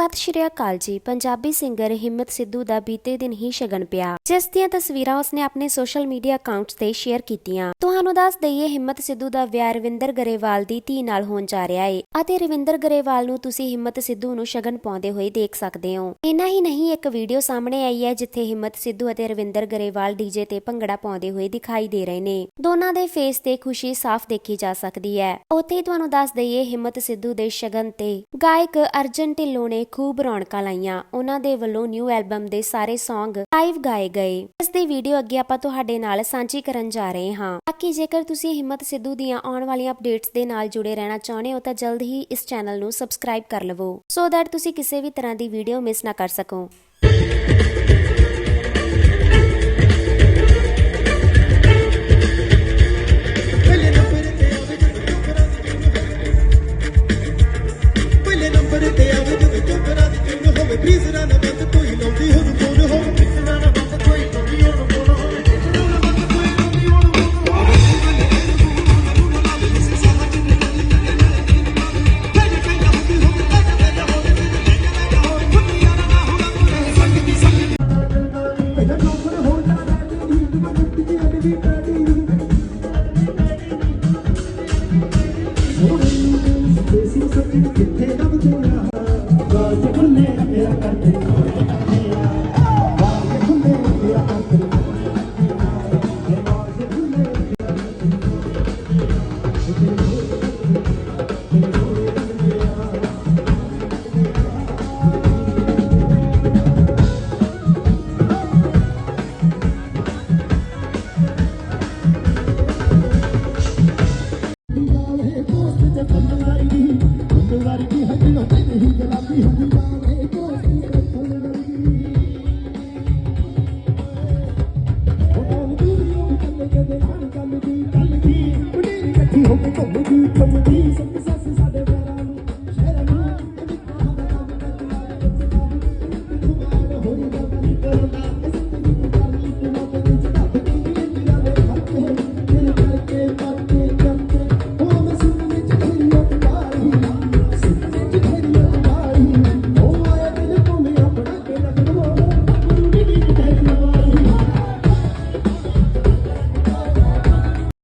ਸਤਿ ਸ਼੍ਰੀ ਅਕਾਲ ਜੀ। ਪੰਜਾਬੀ ਸਿੰਗਰ ਹਿੰਮਤ ਸਿੱਧੂ ਦਾ ਬੀਤੇ ਦਿਨ ਹੀ ਸ਼ਗਨ ਪਿਆ। ਜਿਸ ਦੀਆਂ ਤਸਵੀਰਾਂ ਉਸਨੇ ਆਪਣੇ ਸੋਸ਼ਲ ਮੀਡੀਆ ਅਕਾਊਂਟਸ ਤੇ ਸ਼ੇਅਰ ਕੀਤੀਆਂ। ਤੁਹਾਨੂੰ ਦੱਸ ਦਈਏ, ਹਿੰਮਤ ਸਿੱਧੂ ਦਾ ਵਿਆਹ ਰਵਿੰਦਰ ਗਰੇਵਾਲ ਦੀ ਧੀ ਨਾਲ ਹੋਣ ਜਾ ਰਿਹਾ ਹੈ ਅਤੇ ਰਵਿੰਦਰ ਗਰੇਵਾਲ ਨੂੰ ਤੁਸੀਂ ਹਿੰਮਤ ਸਿੱਧੂ ਨੂੰ ਸ਼ਗਨ ਪਾਉਂਦੇ ਹੋਏ ਦੇਖ ਸਕਦੇ ਹੋ। ਇੰਨਾ ਹੀ ਨਹੀਂ, ਇੱਕ ਵੀਡੀਓ ਸਾਹਮਣੇ ਆਈ ਹੈ ਜਿੱਥੇ ਹਿੰਮਤ ਸਿੱਧੂ ਅਤੇ ਰਵਿੰਦਰ ਗਰੇਵਾਲ ਡੀਜੇ ਤੇ ਭੰਗੜਾ ਪਾਉਂਦੇ ਹੋਏ ਦਿਖਾਈ ਦੇ ਰਹੇ ਨੇ। ਦੋਨਾਂ ਦੇ ਫੇਸ ਤੇ ਖੁਸ਼ੀ ਸਾਫ਼ ਦੇਖੀ ਜਾ ਸਕਦੀ ਹੈ। ਉੱਥੇ ਤੁਹਾਨੂੰ ਦੱਸ ਦਈਏ, ਹਿੰਮਤ ਸਿੱਧੂ ਦੇ ਸ਼ਗਨ ਤੇ ਗਾਇਕ ਅਰਜਨ ਢਿੱਲੋਂ ਨੇ ਖੂਬ ਰੌਣਕਾਂ ਲਾਈਆਂ। ਉਹਨਾਂ ਦੇ ਵੱਲੋਂ ਨਿਊ ਐਲਬਮ ਦੇ ਸਾਰੇ Song ਲਾਈਵ ਗਾਏ ਗਏ। ਇਸ ਦੀ ਵੀਡੀਓ ਅੱਗੇ ਆਪਾਂ ਤੁਹਾਡੇ ਨਾਲ ਸਾਂਝੀ ਕਰਨ ਜਾ ਰਹੇ ਹਾਂ। ਬਾਕੀ ਜੇਕਰ ਤੁਸੀਂ ਹਿੰਮਤ ਸਿੱਧੂ ਦੀਆਂ ਆਉਣ ਵਾਲੀਆਂ ਅਪਡੇਟਸ ਦੇ ਨਾਲ ਜੁੜੇ ਰਹਿਣਾ ਚਾਹੁੰਦੇ ਹੋ, ਤਾਂ ਜਲਦ ਹੀ ਇਸ ਚੈਨਲ ਨੂੰ ਸਬਸਕ੍ਰਾਈਬ ਕਰ ਲਵੋ। ਸੋ ਦੈਟ ਤੁਸੀਂ ਕਿਸੇ ਵੀ ਤਰ੍ਹਾਂ ਦੀ ਵੀਡੀਓ ਮਿਸ ਨਾ ਕਰ ਸਕੋ। hope they come with you, come with me.